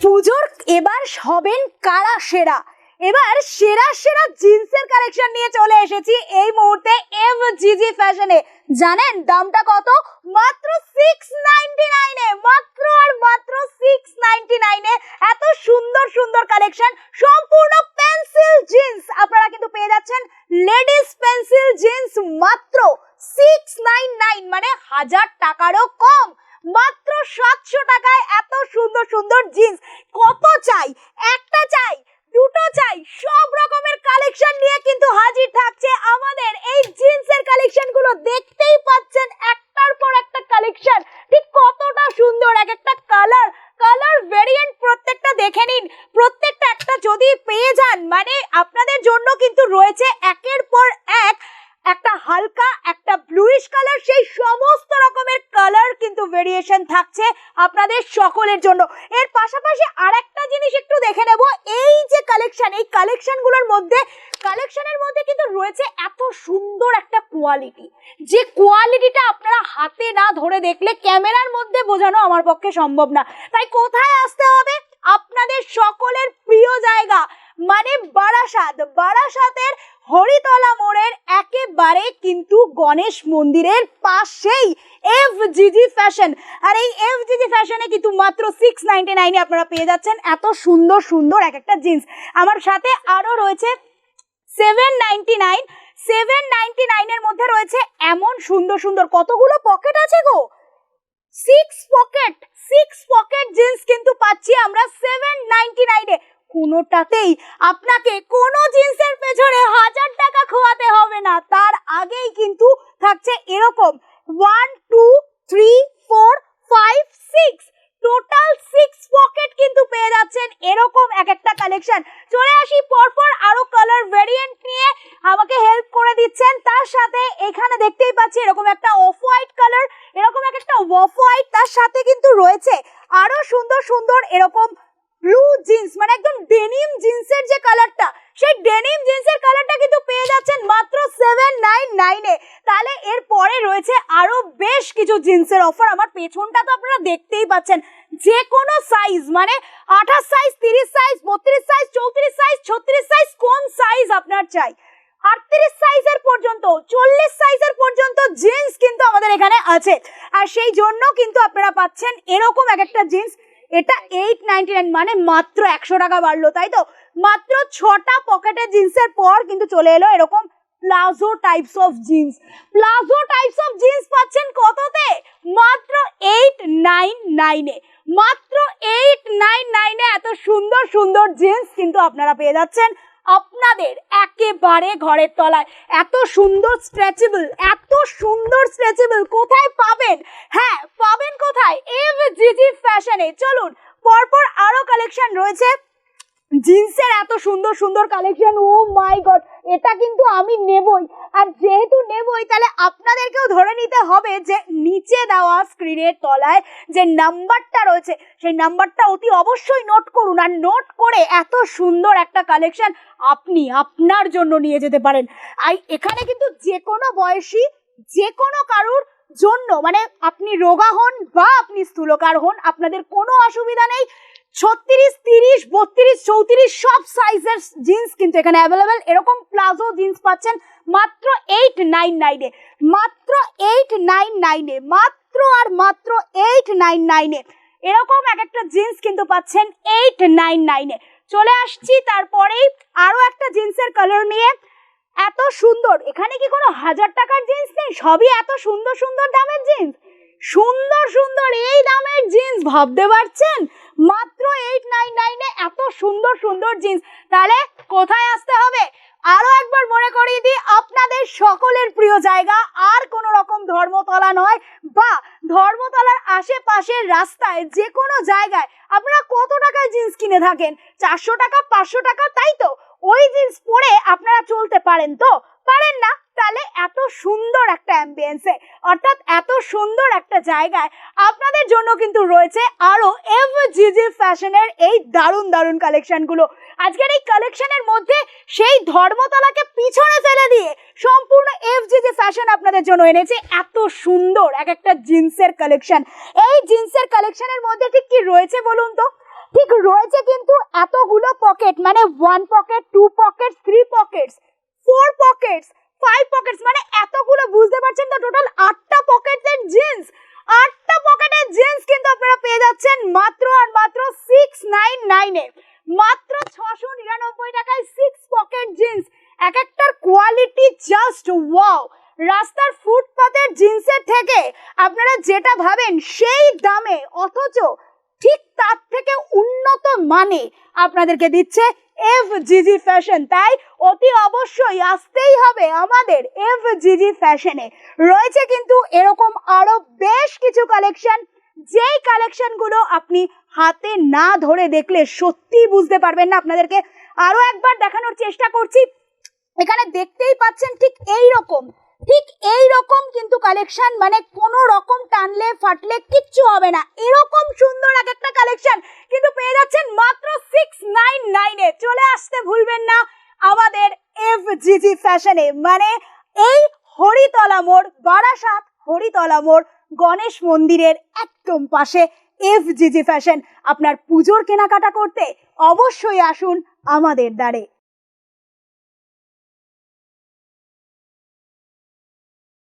পুজোর এবার হবেন কারা সেরা? এবার সেরা সেরা জিন্সের কালেকশন নিয়ে চলে এসেছি এই মুহূর্তে এম জিজি ফ্যাশনে জানেন দামটা কত? মাত্র সিক্স নাইনটি নাইনে মাত্র আর মাত্র সিক্স নাইনটি নাইনে এত সুন্দর সুন্দর কালেকশন সম্পূর্ণ পেন্সিল জিন্স আপনারা কিন্তু পেয়ে যাচ্ছেন লেডিস পেন্সিল জিন্স মাত্র সিক্স নাইন নাইন মানে হাজার টাকারও কম। মাত্র সাতশো টাকায় এত সুন্দর সুন্দর জিন্স কত চাই? একটা চাই? দুটো চাই? সব রকমের কালেকশন নিয়ে কিন্তু হাজির থাকছে আমাদের এই জিন্সের কালেকশনগুলো দেখতেই পাচ্ছেন, একটার পর একটা কালেকশন ঠিক কতটা সুন্দর, এক একটা কালার কালার ভেরিয়েন্ট প্রত্যেকটা দেখে নিন। প্রত্যেকটা একটা যদি পেয়ে যান মানে আপনাদের জন্য কিন্তু রয়েছে একের পর এক, একটা হালকা, একটা ব্লুইশ কালার সেই কিন্তু ভেরিয়েশন থাকছে আপনাদের সকলের জন্য। এর পাশাপাশি আরেকটা জিনিস একটু দেখে নেব, এই যে কালেকশন এই কালেকশনগুলোর মধ্যে কালেকশনের মধ্যে কিন্তু রয়েছে এত সুন্দর একটা কোয়ালিটি যে কোয়ালিটিটা আপনারা হাতে না ধরে দেখলে ক্যামেরার মধ্যে বোঝানো আমার পক্ষে সম্ভব না। তাই কোথায় আসতে হবে? আপনাদের সকলের প্রিয় জায়গা মানে বারাসাত। বারাসাতের হরিতলা মোড়ের একেবারে কিন্তু গণেশ মন্দিরের পাশেই এফ জিজি ফ্যাশন আর এই এফ জিজি ফ্যাশনে কিন্তু মাত্র সিক্স নাইনটি নাইনে আপনারা পেয়ে যাচ্ছেন এত সুন্দর সুন্দর এক একটা জিন্স আমার সাথে আরও রয়েছে seven ninety nine seven ninety নাইনের মধ্যে রয়েছে এমন সুন্দর সুন্দর কতগুলো পকেট আছে গো? Six pocket six pocket jeans কিন্তু পাচ্ছি আমরা সেভেন নাইনটি নাইনে কোনোটাতেই আপনাকে কোনো জিন্সের পেছনে হাজার টাকা খোয়াতে হবে না। তার আগেই কিন্তু থাকছে এরকম। One two three four five six total six pocket কিন্তু পেয়ে যাচ্ছেন এরকম এক একটা কালেকশন চলে আসি পরপর আরও কালার ভেরিয়েন্ট নিয়ে। আমাকে হেল্প করে দিচ্ছেন। তার সাথে এখানে দেখতেই পাচ্ছি এরকম একটা অফ হোয়াইট কালার এরকম এক একটা অফ হোয়াইট তার সাথে কিন্তু রয়েছে আরও সুন্দর সুন্দর এরকম ব্লু জিন্স মানে একদম ডেনিম জিন্সের যে কালারটা সেই ডেনিম জিন্সের কালারটা কিন্তু পেয়ে যাচ্ছেন মাত্র সেভেন নাইন নাইনে তাহলে এর পরে রয়েছে আরও বেশ কিছু জিন্সের অফার আমার পেছনটা তো আপনারা দেখতেই পাচ্ছেন। যে কোনো সাইজ মানে আঠাশ সাইজ তিরিশ সাইজ বত্রিশ সাইজ চৌত্রিশ সাইজ ছত্রিশ সাইজ কোন সাইজ আপনার চাই? আটত্রিশ সাইজের পর্যন্ত, চল্লিশ সাইজের পর্যন্ত জিন্স কিন্তু আমাদের এখানে আছে। আর সেই জন্য কিন্তু আপনারা পাচ্ছেন এরকম এক একটা জিন্স এটা এইট নাইনটি নাইন মানে মাত্র একশো টাকা বাড়লো, তাই তো? মাত্র ছটা পকেটের জিন্সের পর কিন্তু চলে এলো এরকম palazzo types of jeans palazzo types of jeans পাচ্ছেন কততে? মাত্র এইট নাইন নাইনে মাত্র এইট নাইন নাইনে এত সুন্দর সুন্দর জিন্স কিন্তু আপনারা পেয়ে যাচ্ছেন। আপনাদের একেবারে ঘরের তলায়। এত সুন্দর স্ট্রেচেবল এত সুন্দর স্ট্রেচেবল কোথায় পাবেন? হ্যাঁ পাবেন কোথায়? এম জিজি ফ্যাশনে চলুন, পরপর আরও কালেকশন রয়েছে। জিন্সের এত সুন্দর সুন্দর কালেকশন ও মাই গড এটা কিন্তু আমি নেবই। আর যেহেতু নেবই, তাহলে আপনাদেরকেও ধরে নিতে হবে যে নিচে দেওয়া স্ক্রিনের তলায় যে নাম্বারটা রয়েছে, সেই নাম্বারটা অতি অবশ্যই নোট করুন। আর নোট করে এত সুন্দর একটা কালেকশন আপনি আপনার জন্য নিয়ে যেতে পারেন। আর এখানে কিন্তু যে কোনো বয়সী, যে কোনো কারুর জন্য মানে আপনি রোগা হন বা আপনি স্থূলকার হন, আপনাদের কোনো অসুবিধা নেই। ছত্রিশ, তিরিশ, বত্রিশ, চৌত্রিশ, সব সাইজের জিন্স কিন্তু এখানে অ্যাভেলেবেল এরকম প্লাজো জিন্স পাচ্ছেন মাত্র এইট নাইন নাইনে মাত্র এইট নাইন নাইনে মাত্র আর মাত্র এইট নাইন নাইনে এরকম এক একটা জিন্স কিন্তু পাচ্ছেন এইট নাইন নাইনে চলে আসছি তারপরেই আরও একটা জিন্সের কালার নিয়ে। এত সুন্দর, এখানে কি কোনো হাজার টাকার জিন্স নেই? সবই এত সুন্দর সুন্দর দামের জিন্স সুন্দর সুন্দর এই দামের জিন্স ভাবতে পারছেন? মাত্র এইট নাইন নাইনে এত সুন্দর সুন্দর জিন্স তাহলে কোথায় আসতে হবে? আরও একবার মনে করিয়ে দিই, আপনাদের সকলের প্রিয় জায়গা। আর কোনো রকম ধর্মতলা নয়। বা ধর্মতলার আশেপাশের রাস্তায় যে কোনো জায়গায় আপনারা কত টাকায় জিন্স কিনে থাকেন? চারশো টাকা, পাঁচশো টাকা, তাই তো? ওই জিন্স পরে আপনারা চলতে পারেন তো? পারেন না? তাহলে এত সুন্দর একটা অ্যাম্বিয়েন্সে অর্থাৎ এত সুন্দর একটা জায়গায় আপনাদের জন্য কিন্তু রয়েছে আরও এফ জিজি ফ্যাশনের এই দারুণ দারুণ কালেকশনগুলো আজকের এই কালেকশনের মধ্যে সেই ধর্মতলাকে পিছনে ফেলে দিয়ে সম্পূর্ণ এফ জিজি ফ্যাশন আপনাদের জন্য এনেছে। এত সুন্দর এক একটা জিন্সের কালেকশন এই জিন্সের কালেকশনের মধ্যে ঠিক কি রয়েছে বলুন তো? ঠিক রয়েছে কিন্তু এতগুলো পকেট মানে one pocket two pocket three pockets four pockets five pockets মানে এতগুলো বুঝতে পারছেন তো টোটাল আটটা পকেটের জিন্স আটটা পকেটের জিন্স কিন্তু আপনারা পেয়ে যাচ্ছেন মাত্র আর মাত্র সিক্স নাইন নাইনে মাত্র ছশো নিরানব্বই টাকায় সিক্স পকেট জিন্স এক একটার কোয়ালিটি জাস্ট ওয়াও রাস্তার ফুটপাতের জিন্সের থেকে আপনারা যেটা ভাবেন সেই দামে, অথচ ঠিক তার থেকে উন্নত মানে আপনাদেরকে দিচ্ছে এফ জিজি ফ্যাশন তাই অতি অবশ্যই আসতেই হবে আমাদের এফ জিজি ফ্যাশনে রয়েছে কিন্তু এরকম আরও বেশ কিছু কালেকশন যেই কালেকশনগুলো আপনি হাতে না ধরে দেখলে সত্যিই বুঝতে পারবেন না আপনাদেরকে। আরও একবার দেখানোর চেষ্টা করছি। এখানে দেখতেই পাচ্ছেন ঠিক এই রকম, ঠিক এই রকম কিন্তু কালেকশন মানে কোনো রকম টানলে ফাটলে কিচ্ছু হবে না। এরকম সুন্দর এক একটা কালেকশন কিন্তু পেয়ে যাচ্ছেন মাত্র সিক্স নাইন চলে আসতে ভুলবেন না। আমাদের এফ জিজি ফ্যাশনে মানে এই হরিতলা মোড়, বারাসাত হরিতলা মোড়, গণেশ মন্দিরের একদম পাশে এফ জিজি ফ্যাশন আপনার পুজোর কেনাকাটা করতে অবশ্যই আসুন আমাদের দ্বারে।